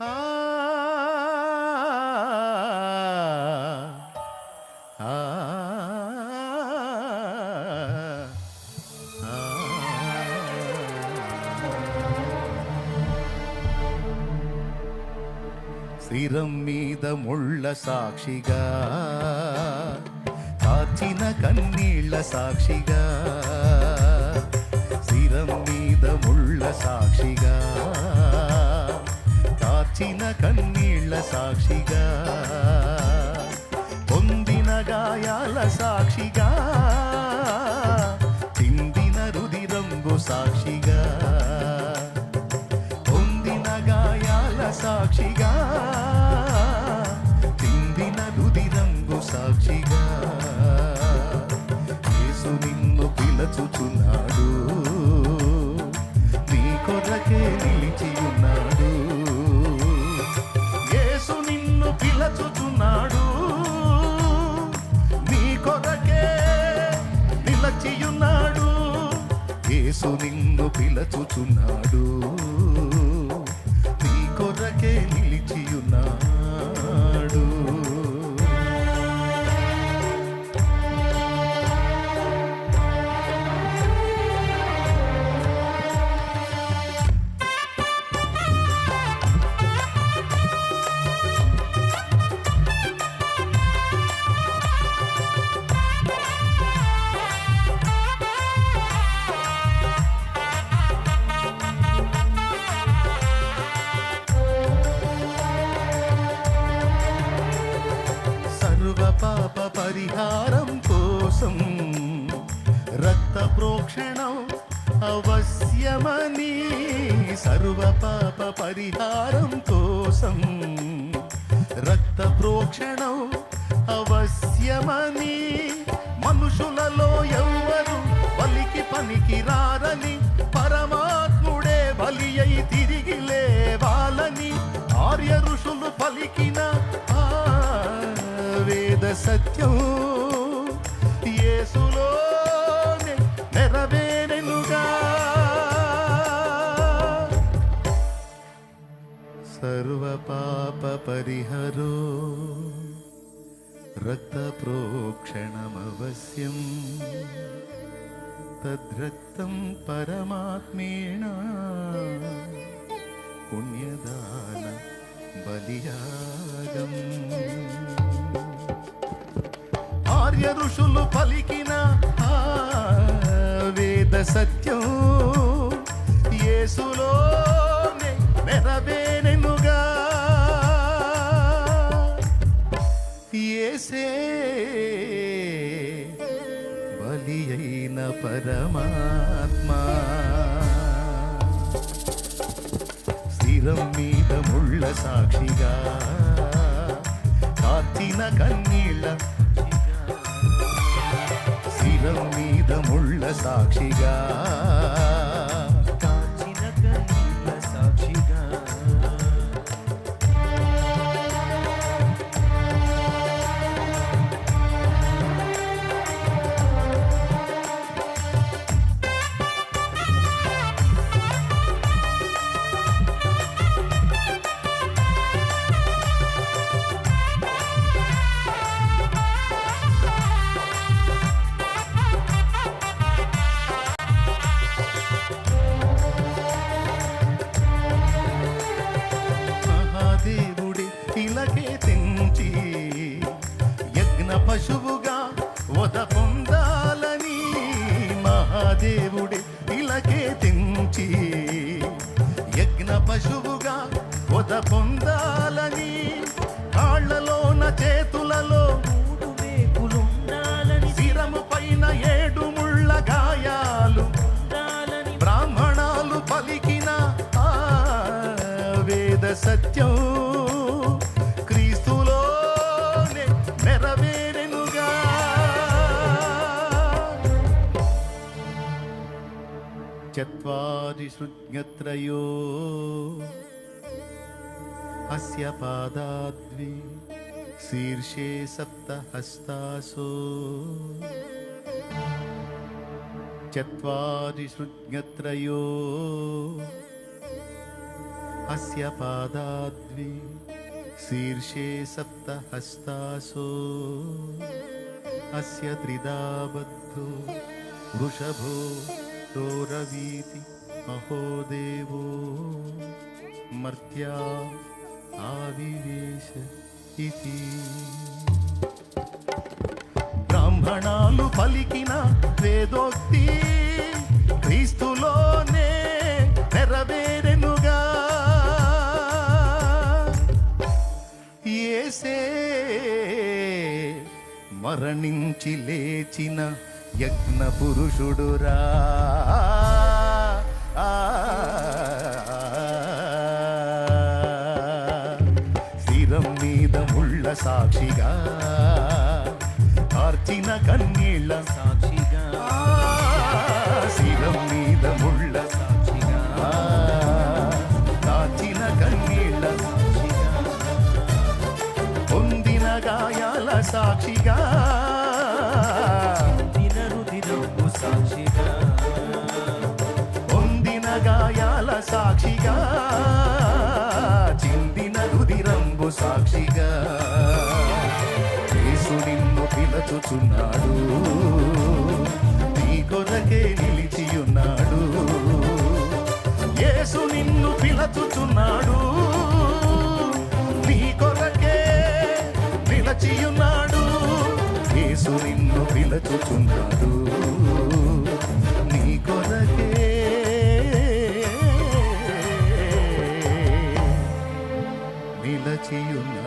ఆ శిరం మీద ముళ్ళ సాక్షిగా కాచిన కన్నీళ్ళ సాక్షిగా శిరం మీద ముళ్ళ సాక్షిగా. కాచిన కన్నీళ్ళ సాక్షిగా పొందిన గాయాల సాక్షిగా చిందిన రుదిరంగు సాక్షిగా పొందిన గాయాల సాక్షిగా చిందిన రుదిరంగు సాక్షిగా. యేసు నిన్ను పిలచుచున్నాడు నీ కొరకే నిలిచి నిన్ను నీ కొరకే నిలచియున్నాడు. యేసు నిన్ను పిలచుచున్నాడు. నీ కొరకే రక్షణం అవశ్యమని సర్వ పాప పరిహారం కోసం రక్త ప్రోక్షణం అవశ్యమని మనుషులలో ఎవ్వరు బలికి పనికి రారని పరమాత్ముడే బలి అయి తిరిగి లేవాలని ఆర్య ఋషులు పలికిన వేద సత్యం. యేసులో నెరవేరెనుగా. సర్వ పాప పరిహరో రక్త ప్రోక్షణమవశ్యం తద్రక్తం పరమాత్మేణ పుణ్యదాన బలియాగం. ఆర్య ఋషులు యేసే బలి అయిన పరమాత్మా స్థిరం మీద ముళ్ళ సాక్షిగా కాచిన కన్నీళ్ళ శిరం మీద ముళ్ళ సాక్షిగా పశువుగా వద పొందాలని మహాదేవుడి ఇలకే తెంచి యజ్ఞ పశువుగా వద పొందాలని కాళ్ళలోన చేతులలో శిరము పైన ఏడు ముళ్ళ గాయాలు ఉండాలని బ్రాహ్మణాలు పలికిన ఆ వేద సత్యం చత్వారి శృజ్ఞత్రయో అస్య పాదాద్వి శీర్షే సప్త హస్తాసో చత్వారి శృజ్ఞత్రయో అస్య పాదాద్వి శీర్షే సప్తహస్తాసో అస్య త్రిదాబద్ధో అహోదేవో మర్త్యా ఆవివేశ ఇతి బ్రాహ్మణాలు పలికిన వేదోక్తి క్రీస్తులోనే నెరవేరెనుగా ఏసే మరణించి లేచిన యజ్ఞ పురుషుడురా. స్థిరం మీద ముళ్ళ సాక్షిగా. కార్చిన కన్నీళ్ళ సాక్షిగా. స్థిరం మీద ముళ్ళ సాక్షిగా. కాచిన కన్నీళ్ళ సాక్షిగా. పొందిన గాయాల సాక్షిగా. సాక్షిగా పొందిన గాయాల సాక్షిగా చిందిన రుదిరంబు సాక్షిగా. యేసు నిన్ను పిలచుచున్నాడు నీ కొరకే నిలిచియున్నాడు. యేసు నిన్ను పిలచుచున్నాడు నీ కొరకే నిలచియున్నాడు. యేసు నిన్ను పిలచుచున్నాడు. నిలచియున్నాడు